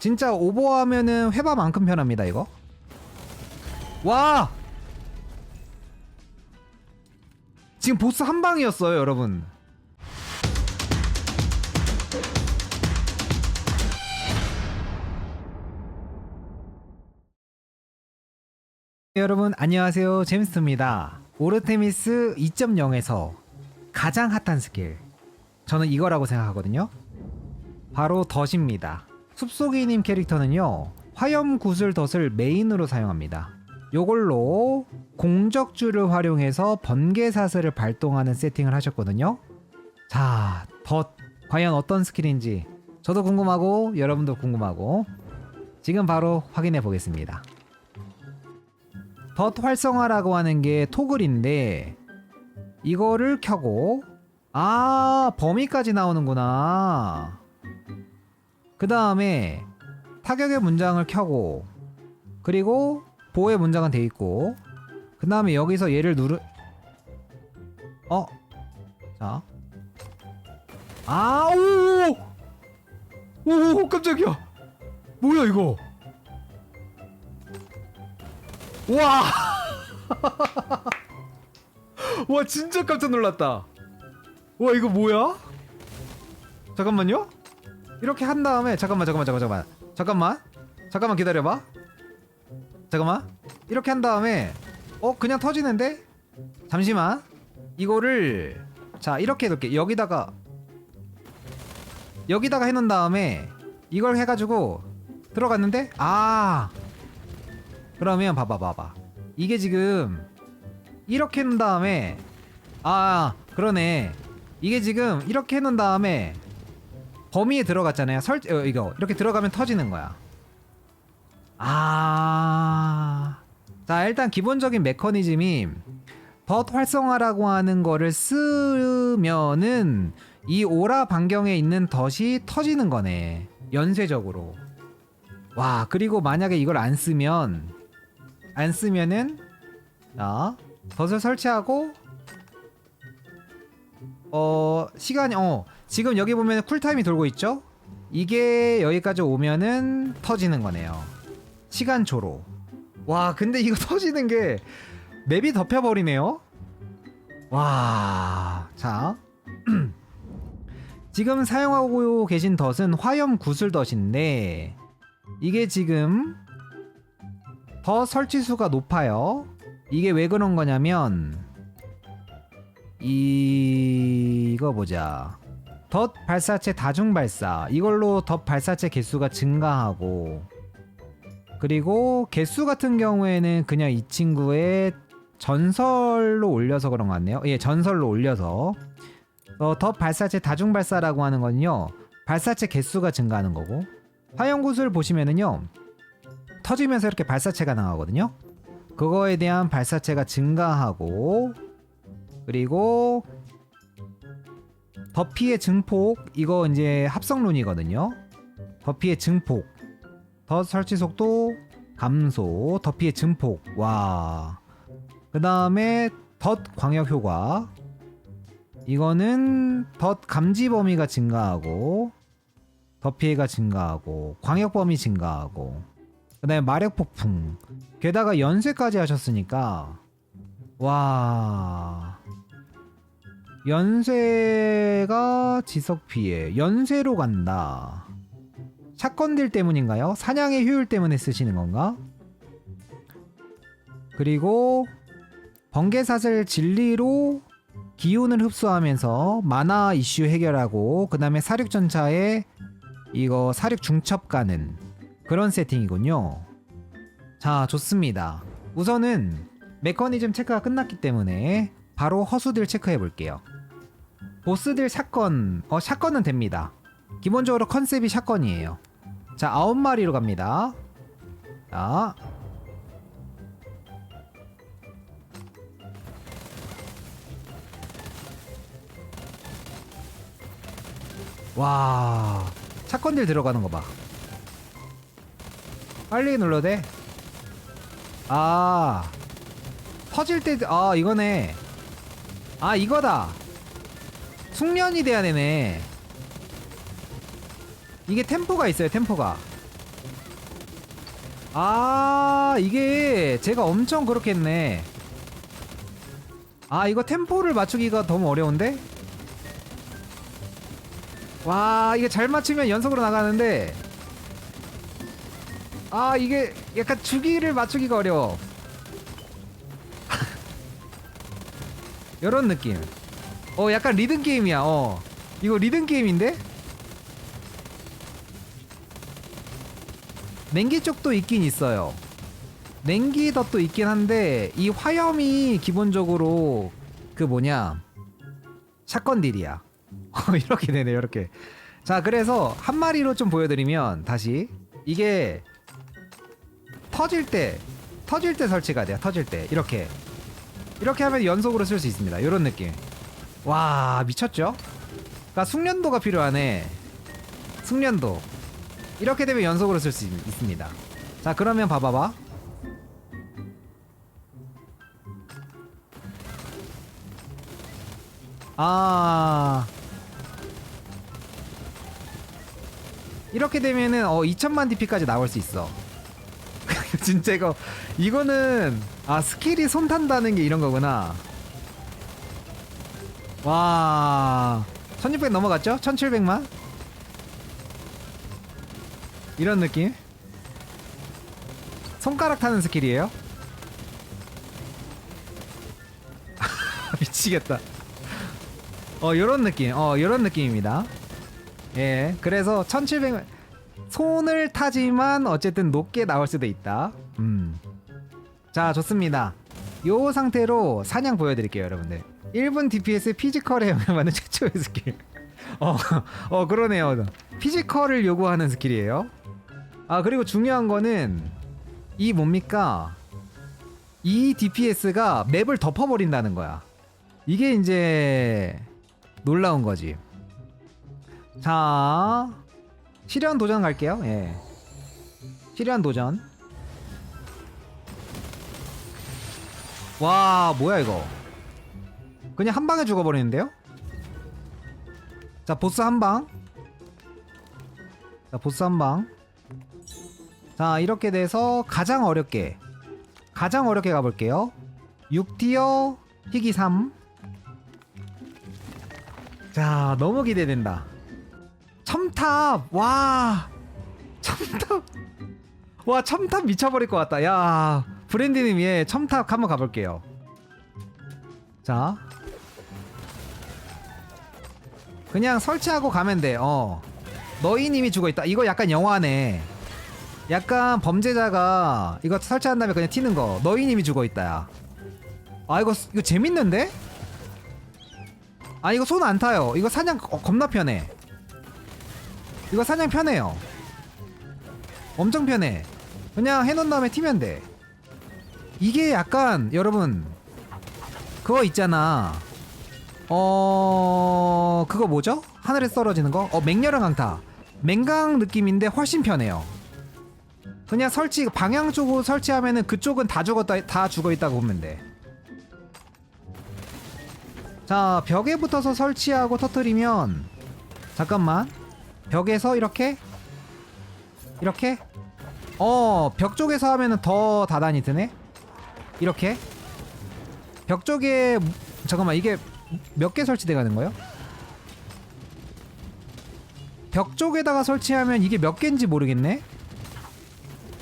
진짜 오버하면은 회바만큼 편합니다 이거. 와! 지금 보스 한 방이었어요 여러분. 여러분 안녕하세요. 제임스입니다. 오르테미스 2.0에서 가장 핫한 스킬. 저는 이거라고 생각하거든요. 바로 덫입니다 숲속이님 캐릭터는요 화염 구슬 덫을 메인으로 사용합니다. 요걸로 공적주를 활용해서 번개 사슬을 발동하는 세팅을 하셨거든요. 자, 덫. 과연 어떤 스킬인지 저도 궁금하고 여러분도 궁금하고 지금 바로 확인해 보겠습니다. 덫 활성화라고 하는 게 토글인데 이거를 켜고 아 범위까지 나오는구나 그 다음에 타격의 문장을 켜고 그리고 보호의 문장은 돼 있고 그 다음에 여기서 얘를 누르 어? 자 아오 오 깜짝이야 뭐야 이거 와! 와 진짜 깜짝 놀랐다. 와 이거 뭐야? 잠깐만요. 이렇게 한 다음에 잠깐만 잠깐만 잠깐만 잠깐만. 잠깐만. 기다려봐. 잠깐만. 이렇게 한 다음에 어 그냥 터지는데? 잠시만. 이거를 자 이렇게 해둘게. 여기다가 여기다가 해놓은 다음에 이걸 해가지고 들어갔는데? 아! 그러면 봐봐 봐봐. 이게 지금 이렇게 해놓은 다음에 아 그러네. 이게 지금 이렇게 해놓은 다음에 범위에 들어갔잖아요. 설 어, 이거 이렇게 들어가면 터지는 거야. 아 자 일단 기본적인 메커니즘이 덫 활성화라고 하는 거를 쓰면은 이 오라 반경에 있는 덫이 터지는 거네. 연쇄적으로. 와 그리고 만약에 이걸 안 쓰면 안 쓰면은 자 덫을 설치하고 어 시간이 어 지금 여기 보면 쿨타임이 돌고 있죠? 이게 여기까지 오면은 터지는 거네요. 시간 초로. 와 근데 이거 터지는 게 맵이 덮여버리네요? 와 자. 지금 사용하고 계신 덫은 화염 구슬 덫인데 이게 지금 더 설치 수가 높아요. 이게 왜 그런 거냐면 이 거 보자. 덧 발사체 다중 발사 이걸로 덧 발사체 개수가 증가하고 그리고 개수 같은 경우에는 그냥 이 친구의 전설로 올려서 그런 것 같네요. 예, 전설로 올려서 어, 덧 발사체 다중 발사라고 하는 건요. 발사체 개수가 증가하는 거고 화염구슬 보시면은요. 터지면서 이렇게 발사체가 나가거든요. 그거에 대한 발사체가 증가하고 그리고 더피의 증폭 이거 이제 합성론이거든요. 더피의 증폭. 더 설치 속도 감소. 더피의 증폭. 와. 그 다음에 덧 광역 효과. 이거는 덧 감지 범위가 증가하고 더 피해가 증가하고 광역 범위 증가하고 그다음에 마력 폭풍. 게다가 연쇄까지 하셨으니까 와 연쇄가 지속 피해 연쇄로 간다 딜 때문인가요? 사냥의 효율 때문에 쓰시는 건가? 그리고 번개사슬 진리로 기운을 흡수하면서 마나 이슈 해결하고 그 다음에 사륙전차에 이거 사륙 중첩 가는 그런 세팅이군요. 자, 좋습니다. 우선은 메커니즘 체크가 끝났기 때문에 바로 허수들 체크해 볼게요. 보스들 샷건, 어, 샷건은 됩니다. 기본적으로 컨셉이 샷건이에요. 자, 아홉 마리로 갑니다. 자. 와, 샷건들 들어가는 거 봐. 빨리 눌러도 돼. 아, 터질 때, 아, 이거네. 아, 이거다. 숙련이 돼야 되네. 이게 템포가 있어요, 템포가. 아 이게 제가 엄청 그렇게 했네 아 이거 템포를 맞추기가 너무 어려운데 와 이게 잘 맞추면 연속으로 나가는데 아 이게 약간 주기를 맞추기가 어려워 요런 느낌. 어 약간 리듬 게임이야 어. 이거 리듬 게임인데? 냉기 쪽도 있긴 있어요. 냉기 덫도 있긴 한데 이 화염이 기본적으로 그 뭐냐? 샷건 딜이야. 이렇게 되네 이렇게. 자 그래서 한 마리로 좀 보여드리면 다시. 이게 터질 때 터질 때 설치가 돼요 터질 때. 이렇게 이렇게 하면 연속으로 쓸 수 있습니다. 이런 느낌. 와 미쳤죠? 그러니까 숙련도가 필요하네. 숙련도. 이렇게 되면 연속으로 쓸 수 있습니다. 자 그러면 봐봐봐. 아. 이렇게 되면은 어 2천만 DP까지 나올 수 있어 진짜 이거 이거는 아 스킬이 손 탄다는 게 이런 거구나. 와 1600 넘어갔죠? 1700만? 이런 느낌? 손가락 타는 스킬이에요? 미치겠다. 어 요런 느낌 어 요런 느낌입니다. 예 그래서 1700 손을 타지만 어쨌든 높게 나올 수도 있다. 음 자 좋습니다. 요 상태로 사냥 보여드릴게요 여러분들. 1분 DPS 피지컬에 영향받는 최초의 스킬. 어, 어 그러네요. 피지컬을 요구하는 스킬이에요. 아 그리고 중요한 거는 이 뭡니까? 이 DPS가 맵을 덮어버린다는 거야. 이게 이제 놀라운 거지. 자 실현 도전 갈게요. 예. 실현 도전. 와 뭐야 이거? 그냥 한 방에 죽어버리는데요? 자 보스 한 방. 자 보스 한 방. 자 이렇게 돼서 가장 어렵게 가장 어렵게 가볼게요. 6티어 희귀 3 자, 너무 기대된다. 첨탑, 와, 첨탑, 와, 첨탑 미쳐버릴 것 같다. 야, 브랜디님, 예, 첨탑 한번 가볼게요. 자, 그냥 설치하고 가면 돼. 어, 너희님이 죽어 있다. 이거 약간 영화네. 약간 범죄자가 이거 설치한 다음에 그냥 튀는 거. 너희님이 죽어 있다. 야. 아, 이거 이거 재밌는데? 아 이거 손 안 타요. 이거 사냥 어, 겁나 편해. 이거 사냥 편해요. 엄청 편해. 그냥 해놓은 다음에 튀면 돼. 이게 약간 여러분 그거 있잖아. 어 그거 뭐죠? 하늘에 떨어지는 거? 어 맹렬한 강타. 맹강 느낌인데 훨씬 편해요. 그냥 설치 방향 쪽으로 설치하면은 그쪽은 다 죽었다 다 죽어 있다고 보면 돼. 자 벽에 붙어서 설치하고 터트리면 잠깐만 벽에서 이렇게? 이렇게? 어 벽 쪽에서 하면은 더 다단히 드네? 이렇게? 벽 쪽에 잠깐만 이게 몇 개 설치돼 가는 거예요? 벽 쪽에다가 설치하면 이게 몇 개인지 모르겠네?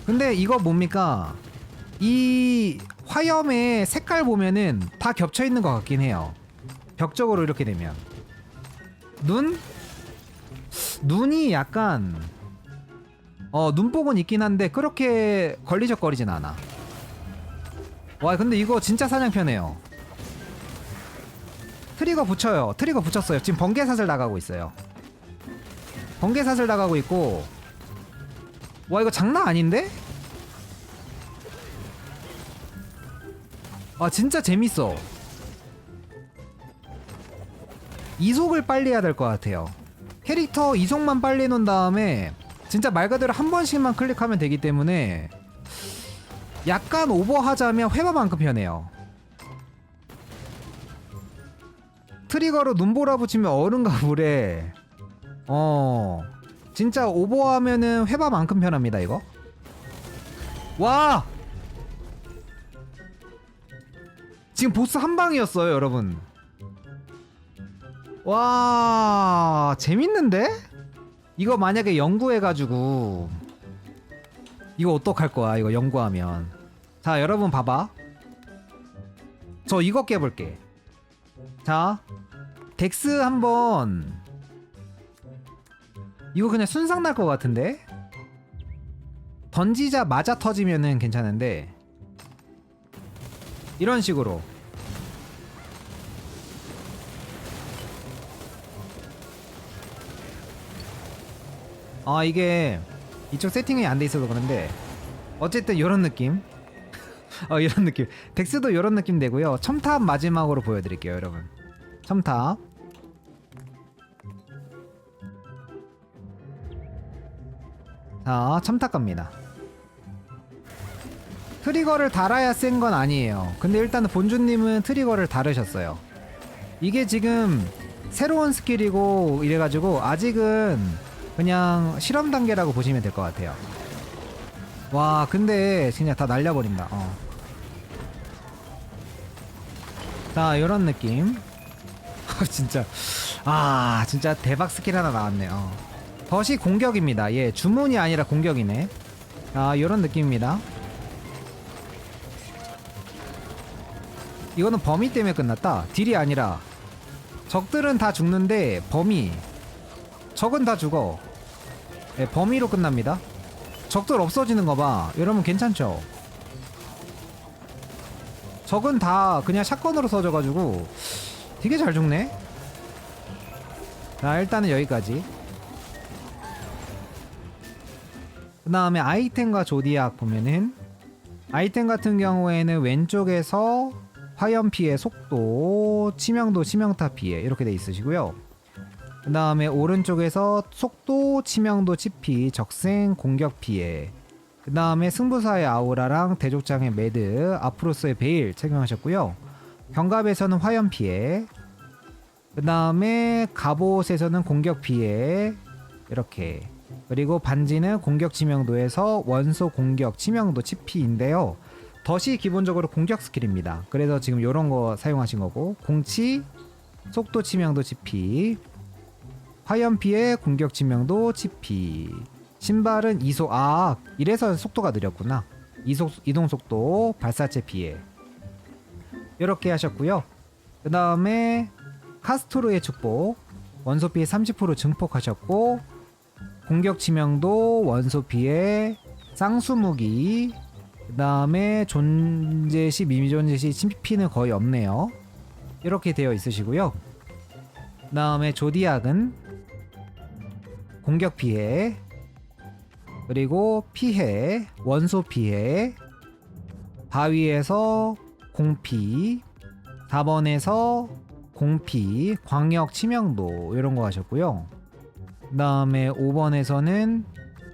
근데 이거 뭡니까? 이 화염의 색깔 보면은 다 겹쳐 있는 것 같긴 해요. 벽적으로 이렇게 되면. 눈 눈이 약간 어 눈복은 있긴 한데 그렇게 걸리적거리진 않아. 와 근데 이거 진짜 사냥 편해요. 트리거 붙여요. 트리거 붙였어요. 지금 번개사슬 나가고 있어요. 번개사슬 나가고 있고. 와 이거 장난 아닌데? 아 진짜 재밌어. 이속을 빨리 해야 될 것 같아요. 캐릭터 이속만 빨리 해놓은 다음에 진짜 말 그대로 한 번씩만 클릭하면 되기 때문에 약간 오버하자면 회바만큼 편해요. 트리거로 눈보라 붙이면 얼음과 물에 어 진짜 오버하면은 회바만큼 편합니다 이거. 와! 지금 보스 한 방이었어요, 여러분. 와, 재밌는데? 이거 만약에 연구해가지고 이거 어떡할 거야, 이거 연구하면. 자, 여러분 봐봐. 저 이거 깨볼게. 자, 덱스 한번 이거 그냥 순삭 날 것 같은데? 던지자마자 터지면은 괜찮은데 이런 식으로 아 이게 이쪽 세팅이 안 돼 있어서 그런데 어쨌든 이런 느낌? 어 이런 느낌. 덱스도 이런 느낌 되고요. 첨탑 마지막으로 보여드릴게요 여러분. 첨탑. 자 첨탑 갑니다. 트리거를 달아야 센 건 아니에요. 근데 일단은 본주님은 트리거를 달으셨어요. 이게 지금 새로운 스킬이고 이래가지고 아직은 그냥 실험 단계라고 보시면 될 것 같아요. 와 근데 그냥 다 날려버린다. 어. 자 요런 느낌. 진짜. 아 진짜 대박 스킬 하나 나왔네요. 덫이 공격입니다. 예 주문이 아니라 공격이네. 아 요런 느낌입니다. 이거는 범위 때문에 끝났다. 딜이 아니라. 적들은 다 죽는데 범위. 적은 다 죽어 예, 범위로 끝납니다. 적들 없어지는 거 봐. 여러분 괜찮죠. 적은 다 그냥 샷건으로 써져가지고 되게 잘 죽네. 자 일단은 여기까지. 그 다음에 아이템과 조디악 보면은 아이템 같은 경우에는 왼쪽에서 화염 피해 속도, 치명도, 치명타 피해 이렇게 돼 있으시고요. 그 다음에 오른쪽에서 속도, 치명도, 치피, 적생, 공격 피해. 그 다음에 승부사의 아우라랑 대족장의 매드, 아프로스의 베일 착용하셨고요. 병갑에서는 화염 피해. 그 다음에 갑옷에서는 공격 피해. 이렇게. 그리고 반지는 공격 치명도에서 원소 공격 치명도 치피인데요. 덫이 기본적으로 공격 스킬입니다. 그래서 지금 이런 거 사용하신 거고 공치, 속도 치명도 치피, 화염 피해, 공격 치명도 치피. 신발은 이속 아 이래서 속도가 느렸구나. 이속 이동 속도, 발사체 피해. 이렇게 하셨고요. 그 다음에 카스토르의 축복, 원소 피해 30% 증폭하셨고 공격 치명도, 원소 피해, 쌍수 무기, 그 다음에 존재 시 미존재 시 침피는 거의 없네요. 이렇게 되어 있으시고요. 그 다음에 조디악은 공격 피해, 그리고 피해, 원소 피해, 바위에서 공피, 4번에서 공피, 광역 치명도 이런 거 하셨고요. 그 다음에 5번에서는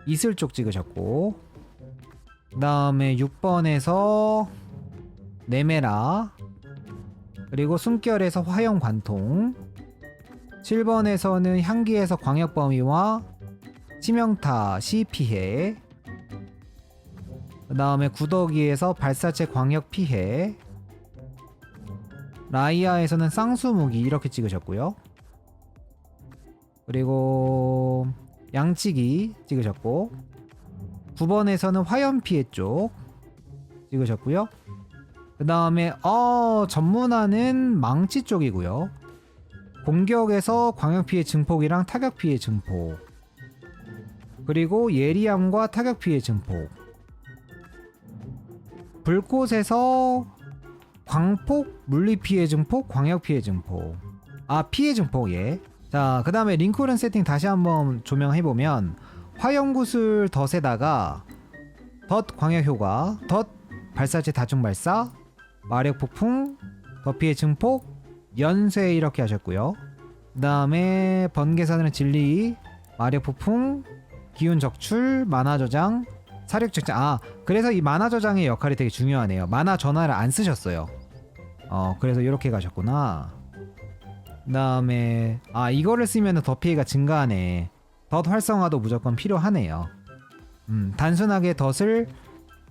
이슬 쪽 찍으셨고 그 다음에 6번에서 네메라 그리고 숨결에서 화염 관통 7번에서는 향기에서 광역 범위와 치명타 시 피해 그 다음에 구더기에서 발사체 광역 피해 라이아에서는 쌍수 무기 이렇게 찍으셨고요 그리고 양치기 찍으셨고 9번에서는 화염 피해 쪽 찍으셨고요. 그 다음에 어 전문화는 망치 쪽이고요. 공격에서 광역 피해 증폭이랑 타격 피해 증폭. 그리고 예리함과 타격 피해 증폭. 불꽃에서 광폭 물리 피해 증폭 광역 피해 증폭. 아 피해 증폭 예. 자, 그 다음에 링크론 세팅 다시 한번 조명해보면 화염구슬 덫에다가 덫 광역 효과, 덫 발사체 다중 발사, 마력 폭풍, 더피의 증폭, 연쇄 이렇게 하셨고요. 그 다음에 번개사는 진리, 마력 폭풍, 기운 적출, 만화 저장, 사력 적장. 아, 그래서 이 만화 저장의 역할이 되게 중요하네요. 만화 전화를 안 쓰셨어요. 어, 그래서 이렇게 가셨구나. 그 다음에 아 이거를 쓰면 더 피해가 증가하네. 덫 활성화도 무조건 필요하네요. 음, 단순하게 덫을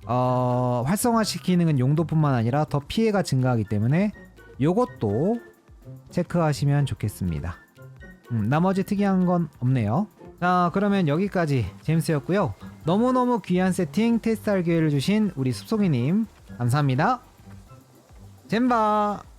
어, 활성화시키는 용도뿐만 아니라 더 피해가 증가하기 때문에 요것도 체크하시면 좋겠습니다. 음, 나머지 특이한 건 없네요. 자, 그러면 여기까지 제임스였고요. 너무너무 귀한 세팅 테스트할 기회를 주신 우리 숲속이님 감사합니다. 젠바.